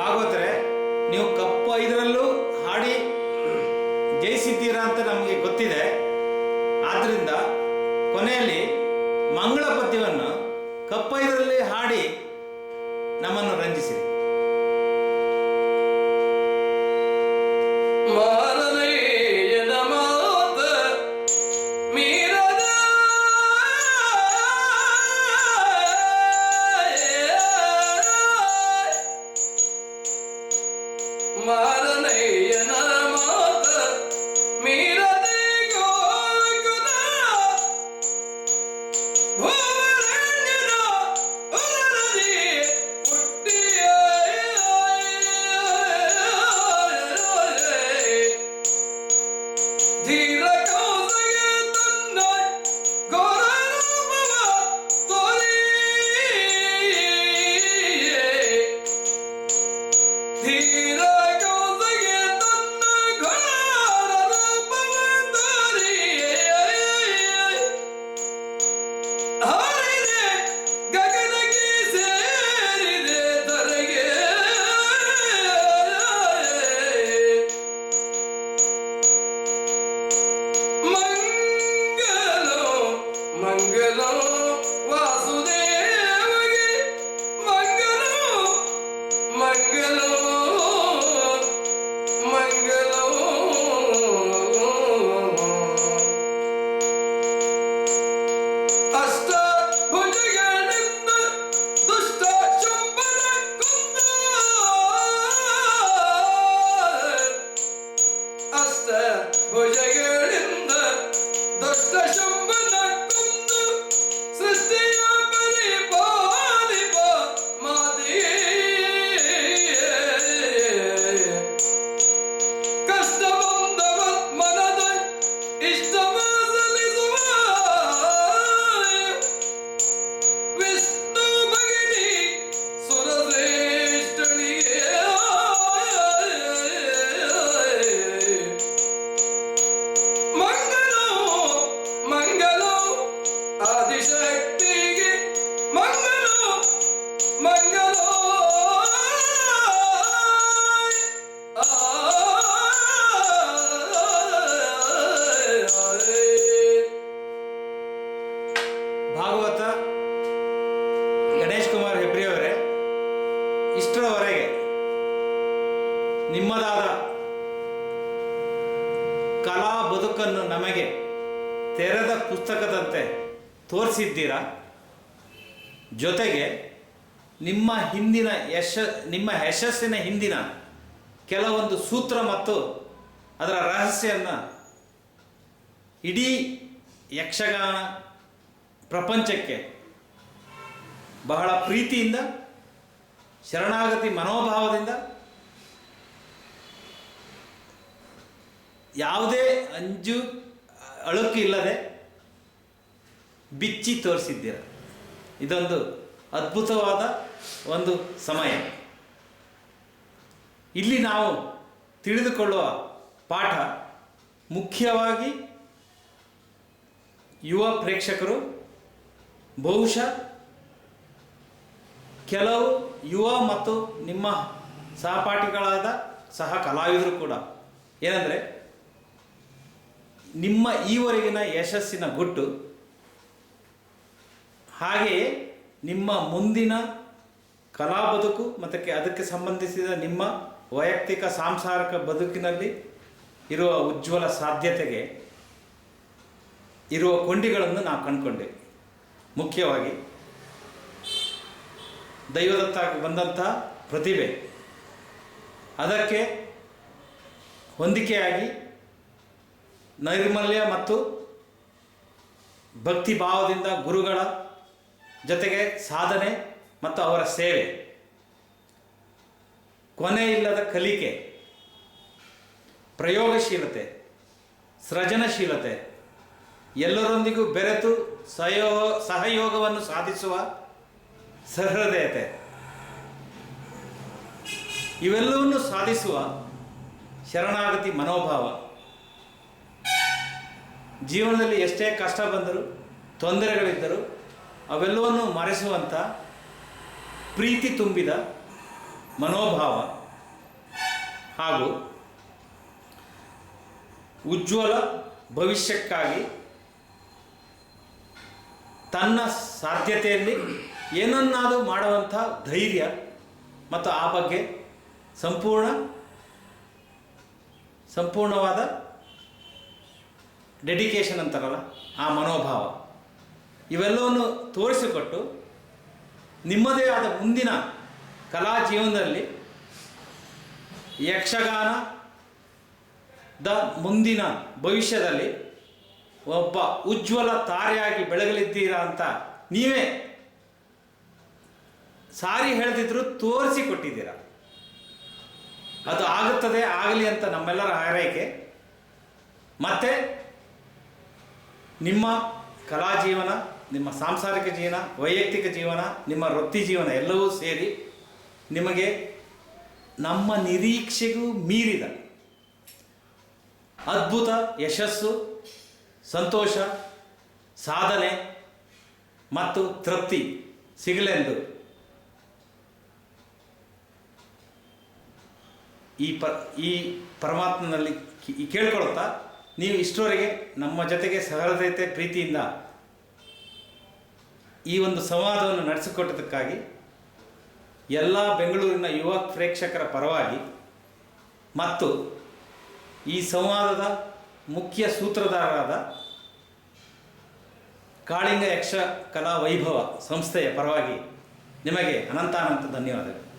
ಭಾಗವತರೆ, ನೀವು ಕಪ್ಪ ಐದರಲ್ಲೂ ಹಾಡಿ ಜಯಿಸಿದ್ದೀರಾ ಅಂತ ನಮಗೆ ಗೊತ್ತಿದೆ. ಆದ್ರಿಂದ ಕೊನೆಯಲ್ಲಿ ಮಂಗಳ ಪದ್ಯವನ್ನು ಕಪ್ಪೈದರಲ್ಲಿ ಹಾಡಿ ನಮ್ಮನ್ನು ರಂಜಿಸಿರಿ. ನಿಮ್ಮದಾದ ಕಲಾ ಬದುಕನ್ನು ನಮಗೆ ತೆರೆದ ಪುಸ್ತಕದಂತೆ ತೋರಿಸಿದ್ದೀರಾ? ಜೊತೆಗೆ ನಿಮ್ಮ ಹಿಂದಿನ ಯಶ, ನಿಮ್ಮ ಯಶಸ್ಸಿನ ಹಿಂದಿನ ಕೆಲವೊಂದು ಸೂತ್ರ ಮತ್ತು ಅದರ ರಹಸ್ಯವನ್ನು ಇಡೀ ಯಕ್ಷಗಾನ ಪ್ರಪಂಚಕ್ಕೆ ಬಹಳ ಪ್ರೀತಿಯಿಂದ, ಶರಣಾಗತಿ ಮನೋಭಾವದಿಂದ ಯಾವುದೇ ಅಂಜು, ಅಳುಕು ಇಲ್ಲದೆ ಬಿಚ್ಚಿ ತೋರಿಸಿದ್ದೀರ. ಇದೊಂದು ಅದ್ಭುತವಾದ ಒಂದು ಸಮಯ. ಇಲ್ಲಿ ನಾವು ತಿಳಿದುಕೊಳ್ಳುವ ಪಾಠ ಮುಖ್ಯವಾಗಿ ಯುವ ಪ್ರೇಕ್ಷಕರು, ಬಹುಶಃ ಕೆಲವು ಯುವ ಮತ್ತು ನಿಮ್ಮ ಸಹಪಾಠಿಗಳಾದ ಸಹ ಕಲಾವಿದರು ಕೂಡ. ಏನಂದರೆ ನಿಮ್ಮ ಈವರೆಗಿನ ಯಶಸ್ಸಿನ ಗುಟ್ಟು. ಹಾಗೆಯೇ ನಿಮ್ಮ ಮುಂದಿನ ಕಲಾ ಬದುಕು ಮತ್ತು ಅದಕ್ಕೆ ಸಂಬಂಧಿಸಿದ ನಿಮ್ಮ ವೈಯಕ್ತಿಕ ಸಾಂಸಾರಿಕ ಬದುಕಿನಲ್ಲಿ ಇರುವ ಉಜ್ವಲ ಸಾಧ್ಯತೆಗೆ ಇರುವ ಕೊಂಡಿಗಳನ್ನು ನಾವು ಕಂಡುಕೊಂಡೆ. ಮುಖ್ಯವಾಗಿ ದೈವದತ್ತಾಗಿ ಬಂದಂತಹ ಪ್ರತಿಭೆ. ಅದಕ್ಕೆ ಹೊಂದಿಕೆಯಾಗಿ ನೈರ್ಮಲ್ಯ ಮತ್ತು ಭಕ್ತಿ ಭಾವದಿಂದ ಗುರುಗಳ ಜೊತೆಗೆ ಸಾಧನೆ ಮತ್ತು ಅವರ ಸೇವೆ. ಕೊನೆ ಇಲ್ಲದ ಕಲಿಕೆ, ಪ್ರಯೋಗಶೀಲತೆ, ಸೃಜನಶೀಲತೆ, ಎಲ್ಲರೊಂದಿಗೂ ಬೆರೆತು ಸಹಯೋ ಸಹಯೋಗವನ್ನು ಸಾಧಿಸುವ ಸಹೃದಯತೆ. ಇವೆಲ್ಲವನ್ನು ಸಾಧಿಸುವ ಶರಣಾಗತಿ ಮನೋಭಾವ. ಜೀವನದಲ್ಲಿ ಎಷ್ಟೇ ಕಷ್ಟ ಬಂದರೂ, ತೊಂದರೆಗಳಿದ್ದರೂ, ಅವೆಲ್ಲವನ್ನು ಮರೆಸುವಂಥ ಪ್ರೀತಿ ತುಂಬಿದ ಮನೋಭಾವ ಹಾಗೂ ಉಜ್ವಲ ಭವಿಷ್ಯಕ್ಕಾಗಿ ತನ್ನ ಸಾಧ್ಯತೆಯಲ್ಲಿ ಏನನ್ನಾದರೂ ಮಾಡುವಂಥ ಧೈರ್ಯ ಮತ್ತು ಆ ಬಗ್ಗೆ ಸಂಪೂರ್ಣ, ಸಂಪೂರ್ಣವಾದ ಡೆಡಿಕೇಶನ್ ಅಂತಾರಲ್ಲ, ಆ ಮನೋಭಾವ. ಇವೆಲ್ಲವನ್ನು ತೋರಿಸಿಕೊಟ್ಟು ನಿಮ್ಮದೇ ಆದ ಮುಂದಿನ ಕಲಾ ಜೀವನದಲ್ಲಿ ಯಕ್ಷಗಾನದ ಮುಂದಿನ ಭವಿಷ್ಯದಲ್ಲಿ ಒಬ್ಬ ಉಜ್ವಲ ತಾರೆಯಾಗಿ ಬೆಳಗಲಿದ್ದೀರಾ ಅಂತ ನೀವೇ ಸಾರಿ ಹೇಳ್ತಿದ್ರು ತೋರಿಸಿ ಕೊಟ್ಟಿದ್ದೀರ ಅದು ಆಗುತ್ತದೆ, ಆಗಲಿ ಅಂತ ನಮ್ಮೆಲ್ಲರ ಹಾರೈಕೆ. ಮತ್ತೆ ನಿಮ್ಮ ಕಲಾ ಜೀವನ, ನಿಮ್ಮ ಸಾಂಸಾರಿಕ ಜೀವನ, ವೈಯಕ್ತಿಕ ಜೀವನ, ನಿಮ್ಮ ವೃತ್ತಿ ಜೀವನ ಎಲ್ಲವೂ ಸೇರಿ ನಿಮಗೆ ನಮ್ಮ ನಿರೀಕ್ಷೆಗೂ ಮೀರಿದ ಅದ್ಭುತ ಯಶಸ್ಸು, ಸಂತೋಷ, ಸಾಧನೆ ಮತ್ತು ತೃಪ್ತಿ ಸಿಗಲೆಂದು ಈ ಪ, ಈ ಪರಮಾತ್ಮನಲ್ಲಿ ಕೇಳ್ಕೊಳ್ತಾ ನೀವು ಇಷ್ಟರವರೆಗೆ ನಮ್ಮ ಜೊತೆಗೆ ಸಹೃದಯತೆ, ಪ್ರೀತಿಯಿಂದ ಈ ಒಂದು ಸಂವಾದವನ್ನು ನಡೆಸಿಕೊಟ್ಟದಕ್ಕಾಗಿ ಎಲ್ಲ ಬೆಂಗಳೂರಿನ ಯುವ ಪ್ರೇಕ್ಷಕರ ಪರವಾಗಿ ಮತ್ತು ಈ ಸಂವಾದದ ಮುಖ್ಯ ಸೂತ್ರಧಾರರಾದ ಕಾಳಿಂಗ ಯಕ್ಷ ಕಲಾ ವೈಭವ ಸಂಸ್ಥೆಯ ಪರವಾಗಿ ನಿಮಗೆ ಅನಂತಾನಂತ ಧನ್ಯವಾದಗಳು.